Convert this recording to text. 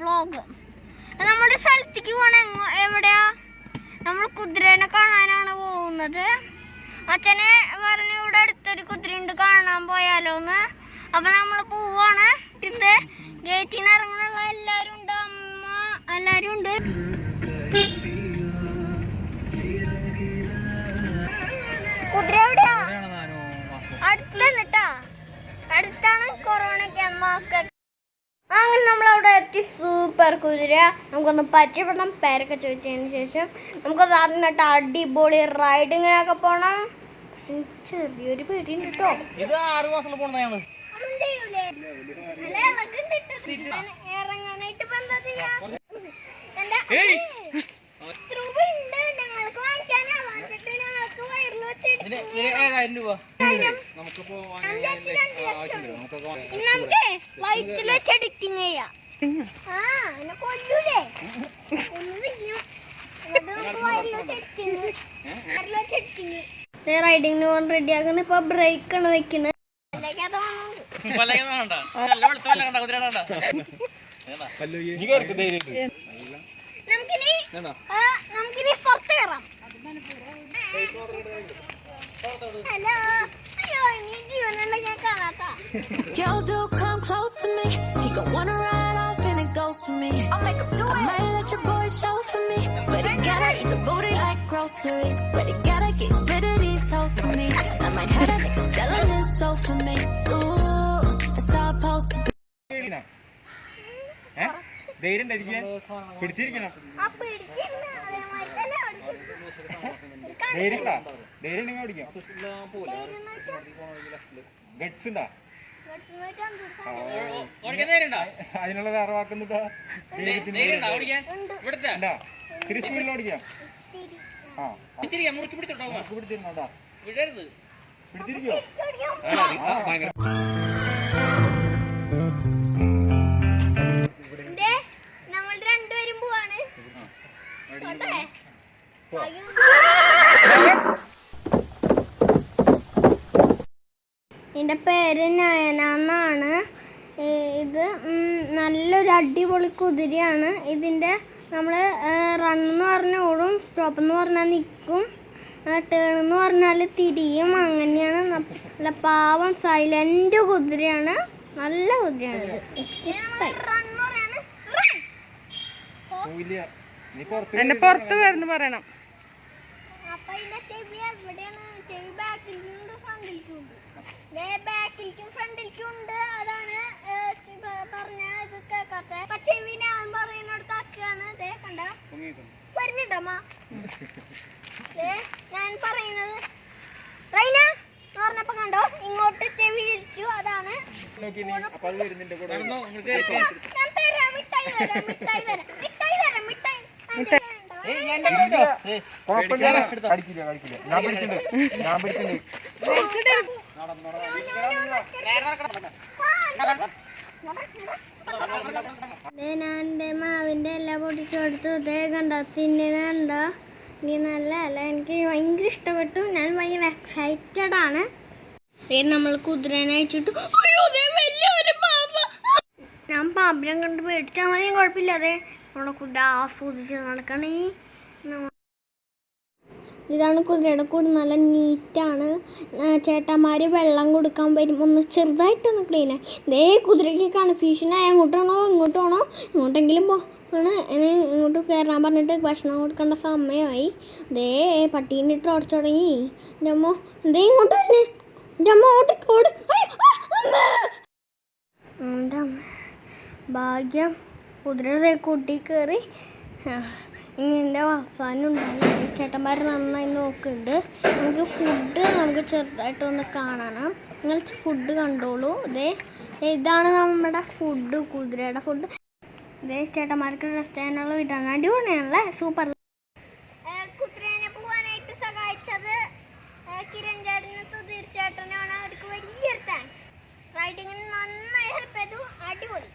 Vlog നമ്മുടെ സ്ഥലത്തേക്ക് പോണ എവിടെയാ? നമ്മൾ കുതിരേനെ കാണാനാണ് പോകുന്നത്. അച്ഛനെ പറഞ്ഞു ഇവിടെ അടുത്തൊരു കുതിരയുണ്ട് കാണാൻ പോയാലോന്ന് അപ്പൊ നമ്മൾ പോവാണ്. ഇത് ഗേറ്റിൽ നിന്ന് ഇറങ്ങാനുള്ള എല്ലാരും ഉണ്ട്? അമ്മ എല്ലാരും ഉണ്ട്. അടുത്താണ് ട്ടാ. അടുത്താണ് കൊറോണയ്ക്ക് മാസ്ക് അങ്ങനെ നമ്മളവിടെ എത്തി. സൂപ്പർ കുതിര. നമുക്കൊന്ന് പച്ചപ്പെടണം പേരൊക്കെ ചോദിച്ചതിന് ശേഷം നമുക്ക് ആദ്യം അടിപൊളി റൈഡിങ്ങിനൊക്കെ പോണം. പക്ഷെ ചെറിയൊരു പേടിയുണ്ട് കേട്ടോ. ഇറങ്ങാനായിട്ട് എന്താ ചെയ്യാ? ഏഴായിരം രൂപ. നമുക്കിപ്പോ നമുക്ക് വയറ്റിൽ വെച്ച് എഡിറ്റിങ് ചെയ്യാം. റൈഡിങ്ങിന് പോകാൻ റെഡി ആക്കണ ഇപ്പൊ ബ്രേക്ക് ആണ് വെക്കുന്നത് നമുക്കിനി നമുക്കിനി പുറത്ത് കയറാം ഹലോ അയ്യോ ഇനി ജീവനുണ്ടെങ്കിൽ കാണാട്ടാ Yo, dude, come close to me. He gon' wanna ride off and it goes for me. I'll make him do I might let your boy show for me. But he gotta eat the booty like groceries. But he gotta get rid of these toes for me. I might have that nigga selling his soul for me. Ooh, it's all supposed to be. ധൈര്യം ധരിക്കാൻ പിടിച്ചിരിക്കണം ആ ധൈര്യം ഉണ്ടാ. ധൈര്യം ഉണ്ടെങ്കിൽ ഓടിക്കാം. ഗട്സ് ഉണ്ടാ? അതിനുള്ള വേറെ വാക്കുന്നുണ്ടാ ഓടിക്കാം. ആ. മുറുക്കി പിടിച്ചിരിക്കോ. ഇതിന്റെ പേര് നയന എന്നാണ്. ഇത് നല്ലൊരു അടിപൊളി കുതിരയാണ്. ഇതിന്റെ നമ്മൾ റൺ എന്ന് പറഞ്ഞ ഓടും സ്റ്റോപ്പ് എന്ന് പറഞ്ഞാൽ നിൽക്കും ടേൺ എന്ന് പറഞ്ഞാൽ തിരിയും. അങ്ങനെയാണ് നല്ല പാവം സൈലന്റ് കുതിരയാണ്. നല്ല കുതിരയാണ്. പുറത്ത് എന്നെ പുറത്ത് വരുന്നു പറയണം. അപ്പൊ ഇതിന്റെ ചെവി എവിടെയാണ്? ചെവി ബാക്കിലേക്കുണ്ട് ഫ്രണ്ടിലേക്കുണ്ട് ദേ ബാക്കിലേക്കും ഫ്രണ്ടിലേക്കും ഉണ്ട്. അതാണ് പറഞ്ഞ ഇത് കേക്കാത്ത. അപ്പൊ ചെവി ഞാൻ പറയുന്നിടത്ത് ആക്കുകയാണ്. ദേ കണ്ട? വരുന്നുണ്ടമ്മ ഞാൻ പറയുന്നത്. റൈന എന്ന് പറഞ്ഞപ്പോ കണ്ടോ? ഇങ്ങോട്ട് ചെവി ഇരിച്ചു അതാണ്. ഞാൻ തരാം മിഠായി തരാം മിഠായി തരാം മിഠായി തരാം മിഠായി അതിന്റെ വേണ്ടോ? കുഴപ്പമില്ല. കടിക്കില്ല കടിക്കില്ല ഞാൻ പിടിച്ചിട്ടുണ്ട് ഞാൻ പിടിച്ചിട്ടുണ്ട് ദേ ഞാൻ എന്റെ മാവിന്റെ എല്ലാം പൊടിച്ചു കൊടുത്തു. ഇതേ കണ്ട? തിന്നെ കണ്ട? നീ നല്ല അല്ല എനിക്ക് ഭയങ്കര ഇഷ്ടപ്പെട്ടു. ഞാൻ ഭയങ്കര എക്സൈറ്റഡ് ആണ്. നമ്മൾ കുതിരനെ അയച്ചിട്ട്. അയ്യോ ദേ വലിയൊരു പാമ്പ. ഞാൻ പാമ്പിനെ കണ്ട് പേടിച്ചാൽ മതി. കുഴപ്പമില്ല. അതെ നമ്മുടെ കുതിര ആസ്വദിച്ച് നടക്കണേ. ഇതാണ് കുതിരയുടെ കൂട് നല്ല നീറ്റാണ്. ചേട്ടന്മാർ വെള്ളം കൊടുക്കാൻ വരും. ഒന്ന് ചെറുതായിട്ടൊന്ന് ക്ലീൻ ആയി ദേ കുതിരയ്ക്ക് കൺഫ്യൂഷനായി അങ്ങോട്ടാണോ ഇങ്ങോട്ടാണോ? ഇങ്ങോട്ടെങ്കിലും പോണ് ഇനി ഇങ്ങോട്ട് കയറാൻ പറഞ്ഞിട്ട് ഭക്ഷണം കൊടുക്കേണ്ട സമയമായി. ദേ പട്ടീന്റെ ഇട്ട് ഓടിച്ചു തുടങ്ങി. എന്റെ അമ്മ ദേ ഇങ്ങോട്ട് തന്നെ എന്റെ അമ്മ ഓട്ട് ഓട്. എന്റെ അമ്മ ഭാഗ്യം. കുതിര ദേ കൂട്ടി കയറി എന്റെ അവസാനം ഉണ്ടായി ചേട്ടന്മാർ നന്നായി നോക്കുന്നുണ്ട്. നമുക്ക് ഫുഡ് നമുക്ക് ചെറുതായിട്ട് ഒന്ന് കാണണം നിങ്ങൾ ഫുഡ് കണ്ടോളൂ. ഇതേ ഇതാണ് നമ്മുടെ ഫുഡ് കുതിരയുടെ ഫുഡ് ഇതേ ചേട്ടന്മാർക്ക് റെസ്റ്റ് ചെയ്യാനുള്ള വീടാണ് അടിപൊളിയാണല്ലേ സൂപ്പർ കുതിരേനെ പോകാനായിട്ട് സുധീർ ചേട്ടനാണ് അവർക്ക് വലിയ താങ്ക്സ് റൈഡിങ്ങിന് നന്നായി ഹെൽപ്പ് ചെയ്തു. അടിപൊളി.